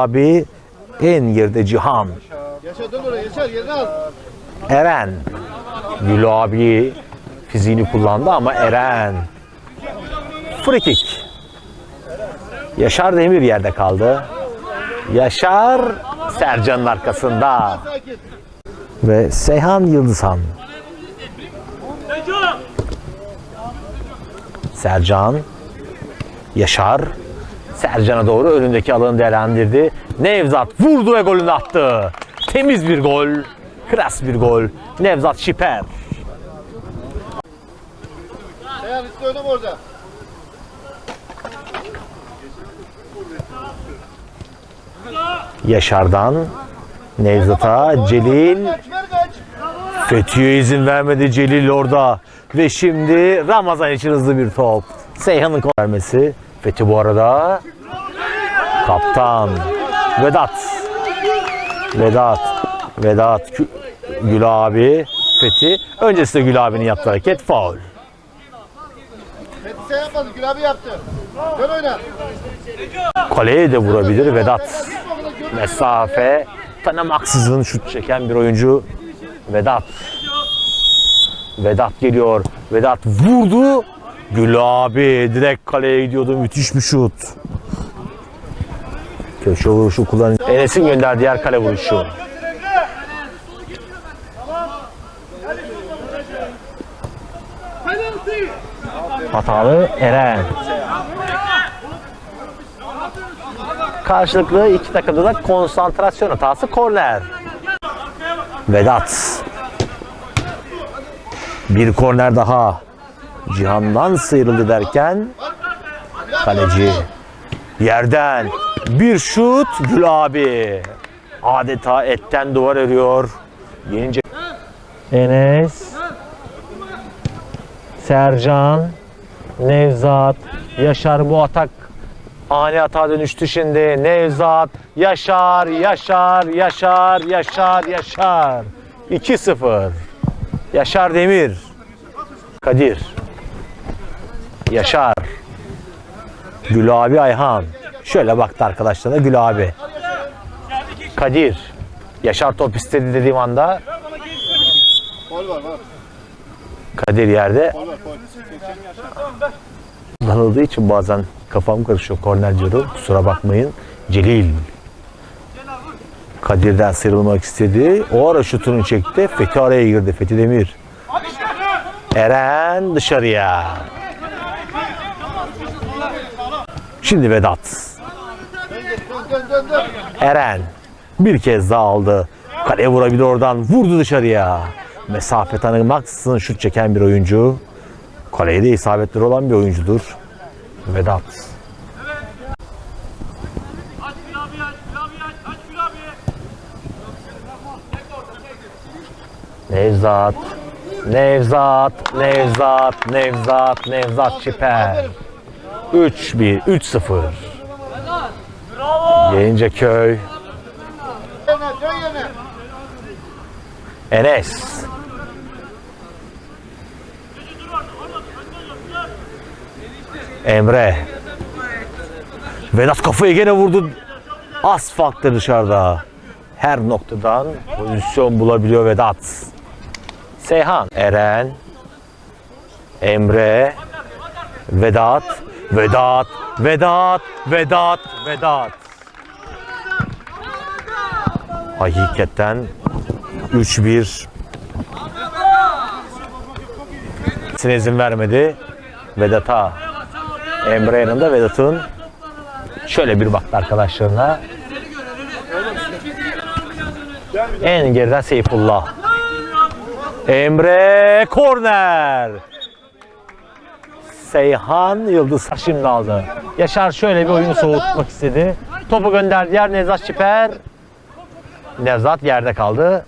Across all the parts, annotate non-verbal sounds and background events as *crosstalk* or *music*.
Abi en geride Cihan. Yaşar dön oraya Yaşar yerini al. Eren. Gül abi fiziğini kullandı ama Eren. Free kick. Yaşar Demir yerde kaldı. Yaşar Sercan'ın arkasında. Ve Seyhan Yıldızhan. Sercan. Yaşar. Sercan'a doğru önündeki alanı değerlendirdi. Nevzat vurdu ve golünü attı. Temiz bir gol. Klas bir gol. Nevzat Şiper. Seyhan üstü önüm orada. Yaşar'dan Nevzat'a Celil. Fethiye izin vermedi Celil orada. Ve şimdi Ramazan için hızlı bir top. Seyhan'ın vermesi. Fethi bu arada. Kaptan. Vedat. Vedat. Vedat. Gü- Gül abi. Fethi. Öncesinde Gül abinin yaptığı hareket faul. Fethi sen yapmadın Gül abi yaptı. Dön oyna. Kaleye de vurabilir Vedat. Mesafe tanımaksızın şut çeken bir oyuncu Vedat. Vedat geliyor. Vedat vurdu. Gül abi direkt kaleye gidiyordu. Müthiş bir şut. Köşe vuruşu kullan. Enes'in gönderdiği diğer kale vuruşu. Hatalı Eren. Karşılıklı iki takımda da konsantrasyon hatası korner. Vedat. Bir korner daha. Cihan'dan sıyrıldı derken kaleci yerden bir şut Gül abi. Adeta etten duvar örüyor. Yenince Enes Sercan Nevzat Yaşar bu atak ani hata dönüştü şimdi. Nevzat Yaşar Yaşar Yaşar Yaşar Yaşar 2-0 Yaşar Demir Kadir Yaşar Gül abi Ayhan Şöyle baktı arkadaşlarına Gül abi Kadir Yaşar top istedi dediğim anda. Kadir yerde kullanıldığı için bazen kafam karışıyor korner diyorum. Kusura bakmayın. Celil. Kadir'den sıyrılmak istedi. O ara şutunu çekti. Fethi araya girdi. Fethi Demir. Eren dışarıya. Şimdi Vedat. Eren bir kez daha aldı. Kaleye vurabilir oradan. Vurdu dışarıya. Mesafe tanımaksızın şut çeken bir oyuncu. Kaleye de isabetleri olan bir oyuncudur. Vedat. Nevzat. Nevzat, Nevzat, Nevzat, Nevzat Çiper. 3-1, 3-0. Yayıncaköy. Yerine dön yerine. Enes. Emre. Vedat kafayı gene vurdu. Asfaltta dışarıda. Her noktadan pozisyon bulabiliyor Vedat. Seyhan. Eren. Emre. Vedat. Vedat. Vedat. Vedat. Vedat. Hakikaten 3-1 Sin izin vermedi. Vedat'a Emre yanında Vedat'ın şöyle bir baktı arkadaşlarına. En geriden Seyfullah. Emre korner. Seyhan Yıldız şimdi aldı. Yaşar şöyle bir oyunu soğutmak istedi. Topu gönderdi yer Nevzat Çiper. Nevzat yerde kaldı.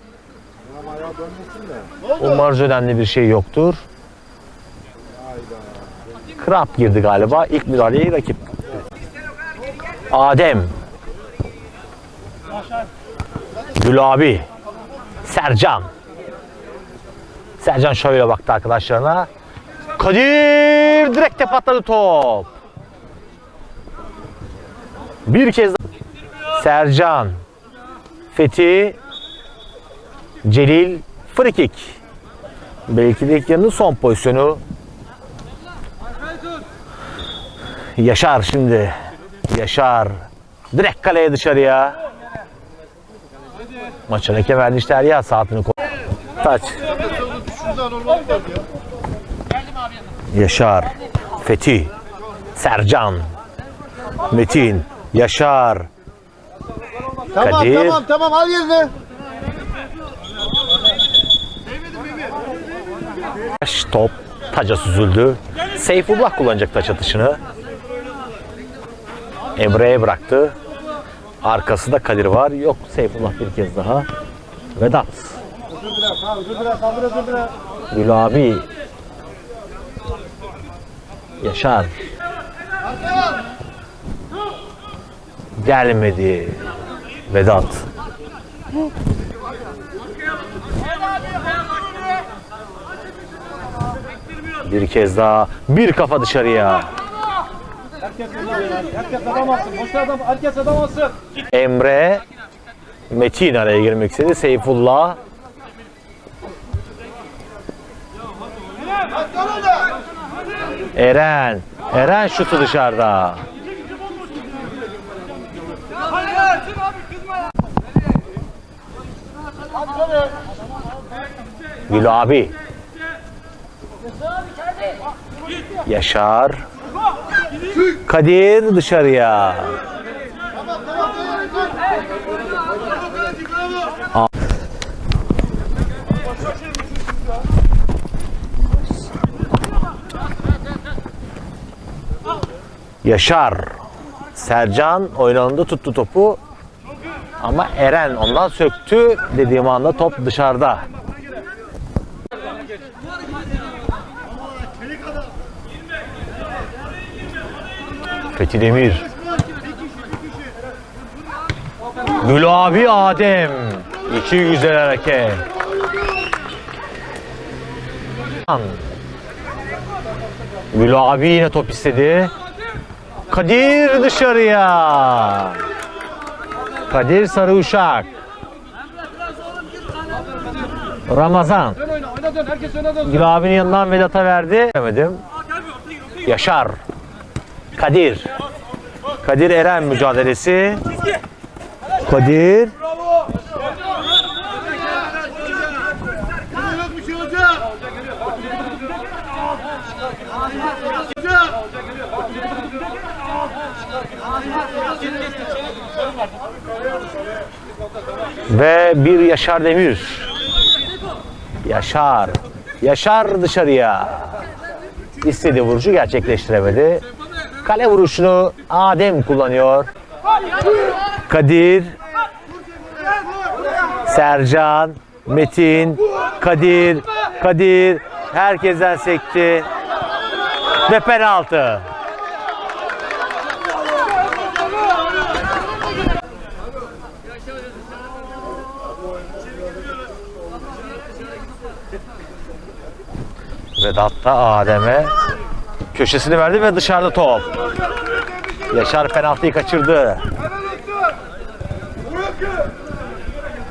Umarız önemli bir şey yoktur. Krap girdi galiba. İlk müdahaleyi rakip. Adem. Gül abi. Sercan. Sercan şöyle baktı arkadaşlarına. Kadir direkte patladı top. Bir kez. Sercan. Fethi. Celil. Frikik. Belki de ilk son pozisyonu. Yaşar şimdi. Yaşar. Direkt kaleye dışarıya. Maçın hakem verdi işte ya saatini koy. Taç. Şuradan. Yaşar. Fethi. Sercan. Metin. Yaşar. Tamam Kadir. tamam tamam al yerine. Taş top. Taca süzüldü. Seyfullah kullanacak taç atışını. Emre'ye bıraktı. Arkasında Kadir var. Yok Seyfullah bir kez daha. Vedat. Gül abi. Yaşar. Gelmedi. Vedat. Bir kez daha. Bir kafa dışarıya. Emre Metin araya girmek istedi. Seyfullah Eren Eren şutu dışarıda. Gül abi. Yaşar. Kadir dışarıya. Yaşar. Sercan oyun alanında tuttu topu. Ama Eren ondan söktü. Dediğim anda top dışarıda. Fethi Demir. Gül abi Adem. İki güzel hareket. Gül abi yine top istedi. Kadir dışarıya. Kadir. Ramazan. Herkes oyna dön. Gül abinin yanından Vedat'a verdi. Demedim. Yaşar. Kadir. Kadir Eren mücadelesi. Kadir. Ve bir Yaşar Demir. Yaşar. Yaşar dışarıya. İstediği vuruşu gerçekleştiremedi. Kale vuruşunu Adem kullanıyor. Kadir. Sercan. Metin. Kadir. Kadir. Herkesten sekti. Ve penaltı. Vedat da Adem'e köşesini verdi ve dışarıda top. Yaşar penaltıyı kaçırdı.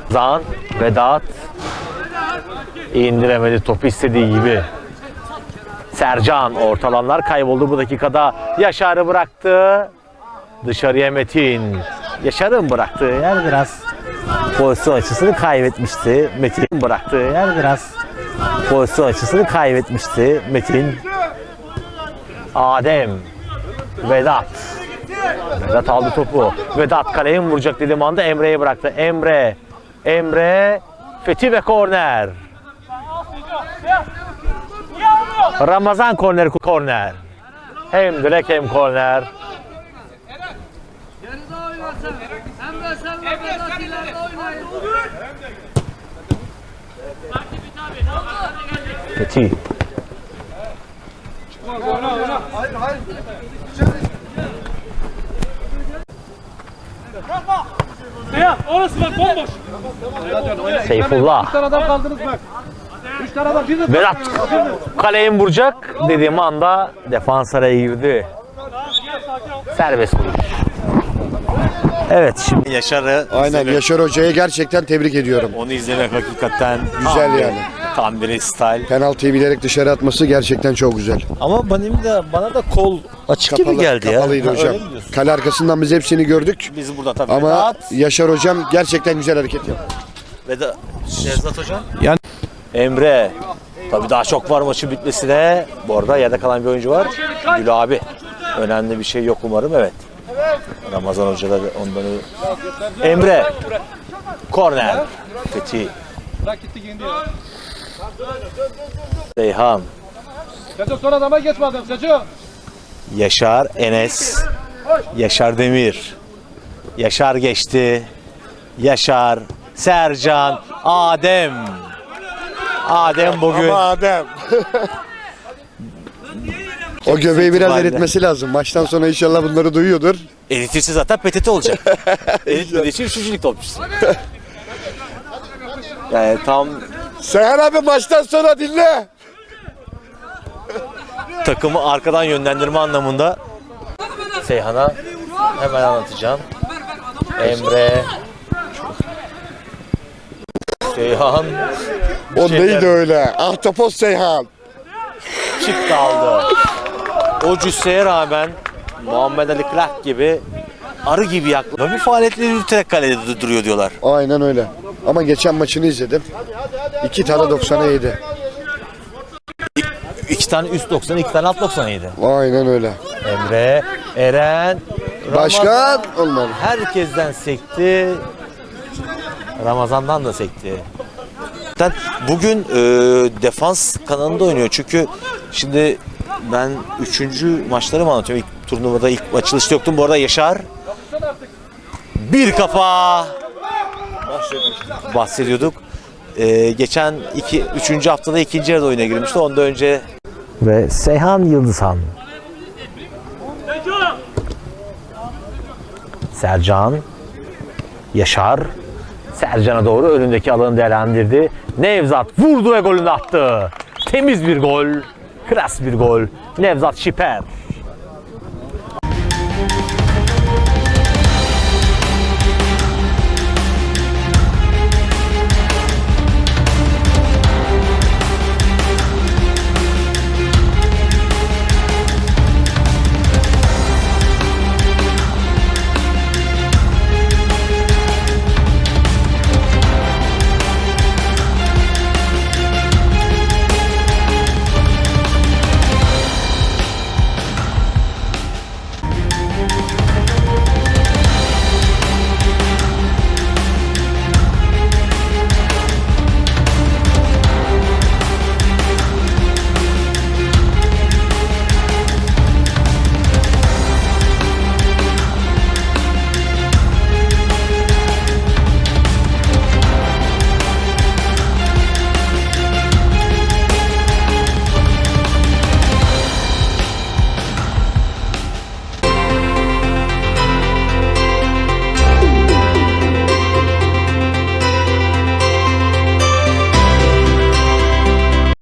Zan, Vedat indiremedi topu istediği gibi. Sercan ortalanlar kayboldu bu dakikada. Yaşar'ı bıraktı. Dışarıya Metin. Yaşar'ın bıraktığı yer biraz pozisyon açısını kaybetmişti. Metin bıraktığı yer biraz pozisyon açısını kaybetmişti Metin. Adem. Vedat. Vedat aldı topu. Vedat kaleye mi vuracak dediğim anda Emre'ye bıraktı. Emre. Emre. Fethi ve korner. Ramazan korneri korner. Hem direkt hem korner. Geride oynasın. Emre sen ve Vedat ileride oynayın. Fethi. Hayır hayır. Ya orası bak bomboş. Seyfullah. Üç tane adam kaldınız bak. Üç tane adam. Bir de Vedat kaleye mi vuracak dediğim anda defans araya girdi. Serbest vuruş. Evet şimdi Yaşar'ı Aynen izlemek- Yaşar Hoca'yı gerçekten tebrik ediyorum. onu izlemek hakikaten Güzel yani. Tam bir style. Penaltıyı bilerek dışarı atması gerçekten çok güzel. Ama benim de bana da kol açık Kapalı, gibi geldi ya. kapalıydı Ha, hocam. öyle mi diyorsun? Kale arkasından biz hepsini gördük. Biz burada tabii Ama Vedat Yaşar Hocam gerçekten güzel hareket yaptı. ve de Nevzat hocam. Yani- Emre. Tabii daha çok var maçın bitmesine. Bu arada yerde kalan bir oyuncu var. Gül abi. Önemli bir şey yok umarım evet. Ramazan Hoca da ondan Emre. Korner. Fethi. Seyhan. Seço son adama adam Seço. Yaşar Enes. Yaşar Demir. Yaşar geçti. Yaşar. Sercan. Adem. Adem bugün. Adem. *laughs* o göbeği biraz itibariyle. eritmesi lazım. Maçtan sonra inşallah bunları duyuyordur. Eritirse zaten PTT olacak. *laughs* Eritmediği için üçüncülük topçusu. *laughs* Yani tam Seyhan abi maçtan sonra dinle. takımı arkadan yönlendirme anlamında Seyhan'a hemen anlatacağım. Emre Seyhan O şeyler- neydi öyle? Ahtapot Seyhan. çıktı aldı. O cüsseye rağmen Muhammed Ali Clark gibi arı gibi yaklaşıyor. Bir faaliyetleri yürüterek kalede du- duruyor diyorlar. Aynen öyle. Ama geçen maçını izledim. İki tane 90'a yedi. İki tane üst 90, iki tane alt 97. Aynen öyle. Emre, Eren, Başkan Ramazan olmalı. herkesten sekti. Ramazan'dan da sekti. Zaten Bugün e, defans kanalında oynuyor çünkü şimdi ben üçüncü maçları mı anlatıyorum? İlk turnuvada ilk açılışta yoktum. Bu arada Yaşar bir kafa bahsediyorduk. E, geçen iki, üçüncü haftada ikinci yarıda oyuna girmişti. Ondan önce ve Seyhan Yıldızhan Sercan, Yaşar, Sercan'a doğru önündeki alanı değerlendirdi. Nevzat vurdu ve golünü attı. Temiz bir gol, klas bir gol. Nevzat Şiper.